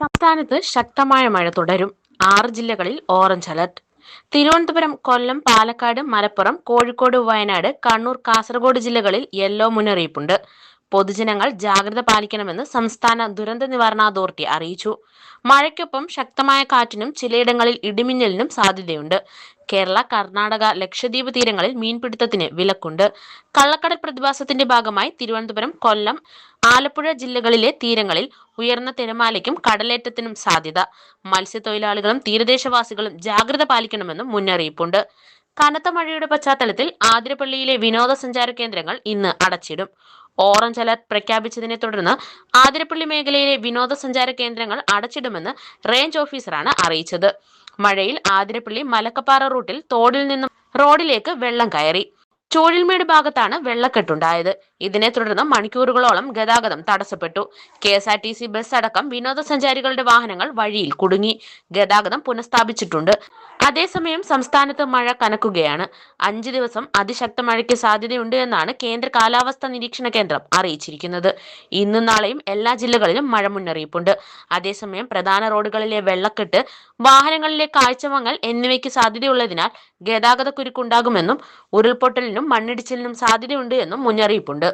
സംസ്ഥാനത്ത് ശക്തമായ മഴ തുടരും. ആറ് ജില്ലകളിൽ ഓറഞ്ച് അലർട്ട്. തിരുവനന്തപുരം കൊല്ലം പാലക്കാട് മലപ്പുറം കോഴിക്കോട് വയനാട് കണ്ണൂർ കാസർഗോഡ് ജില്ലകളിൽ യെല്ലോ മുന്നറിയിപ്പുണ്ട്. പൊതുജനങ്ങൾ ജാഗ്രത പാലിക്കണമെന്ന് സംസ്ഥാന ദുരന്ത നിവാരണ അതോറിറ്റി അറിയിച്ചു. മഴയ്ക്കൊപ്പം ശക്തമായ കാറ്റിനും ചിലയിടങ്ങളിൽ ഇടിമിന്നലിനും സാധ്യതയുണ്ട്. കേരള കർണാടക ലക്ഷദ്വീപ് തീരങ്ങളിൽ മീൻപിടുത്തത്തിന് വിലക്കുണ്ട്. കള്ളക്കടൽ പ്രതിഭാസത്തിന്റെ ഭാഗമായി തിരുവനന്തപുരം കൊല്ലം ആലപ്പുഴ ജില്ലകളിലെ തീരങ്ങളിൽ ഉയർന്ന തിരമാലയ്ക്കും കടലേറ്റത്തിനും സാധ്യത. മത്സ്യത്തൊഴിലാളികളും തീരദേശവാസികളും ജാഗ്രത പാലിക്കണമെന്നും മുന്നറിയിപ്പുണ്ട്. കനത്ത മഴയുടെ പശ്ചാത്തലത്തിൽ ആതിരപ്പള്ളിയിലെ വിനോദസഞ്ചാര കേന്ദ്രങ്ങൾ ഇന്ന് അടച്ചിടും. ഓറഞ്ച് അലർട്ട് പ്രഖ്യാപിച്ചതിനെ തുടർന്ന് ആതിരപ്പള്ളി മേഖലയിലെ വിനോദസഞ്ചാര കേന്ദ്രങ്ങൾ അടച്ചിടുമെന്ന് റേഞ്ച് ഓഫീസറാണ് അറിയിച്ചത്. മഴയിൽ ആതിരപ്പള്ളി മലക്കപ്പാറ റൂട്ടിൽ തോടിൽ നിന്നും റോഡിലേക്ക് വെള്ളം കയറി. ചൂഴിൽമേട് ഭാഗത്താണ് വെള്ളക്കെട്ടുണ്ടായത്. ഇതിനെ തുടർന്ന് മണിക്കൂറുകളോളം ഗതാഗതം തടസ്സപ്പെട്ടു. K S R T C bus അടക്കം വിനോദസഞ്ചാരികളുടെ വാഹനങ്ങൾ വഴിയിൽ കുടുങ്ങി. ഗതാഗതം പുനഃസ്ഥാപിച്ചിട്ടുണ്ട്. അതേസമയം സംസ്ഥാനത്ത് മഴ കനക്കുകയാണ്. അഞ്ച് ദിവസം അതിശക്ത മഴയ്ക്ക് സാധ്യതയുണ്ട് എന്നാണ് കേന്ദ്ര കാലാവസ്ഥാ നിരീക്ഷണ കേന്ദ്രം അറിയിച്ചിരിക്കുന്നത്. ഇന്നും നാളെയും എല്ലാ ജില്ലകളിലും മഴ മുന്നറിയിപ്പുണ്ട്. അതേസമയം പ്രധാന റോഡുകളിലെ വെള്ളക്കെട്ട് വാഹനങ്ങളിലെ കാഴ്ചമങ്ങൽ എന്നിവയ്ക്ക് സാധ്യതയുള്ളതിനാൽ ഗതാഗത കുരുക്കുണ്ടാകുമെന്നും ഉരുൾപൊട്ടലിനും മണ്ണിടിച്ചിലിനും സാധ്യതയുണ്ട് എന്നും മുന്നറിയിപ്പുണ്ട്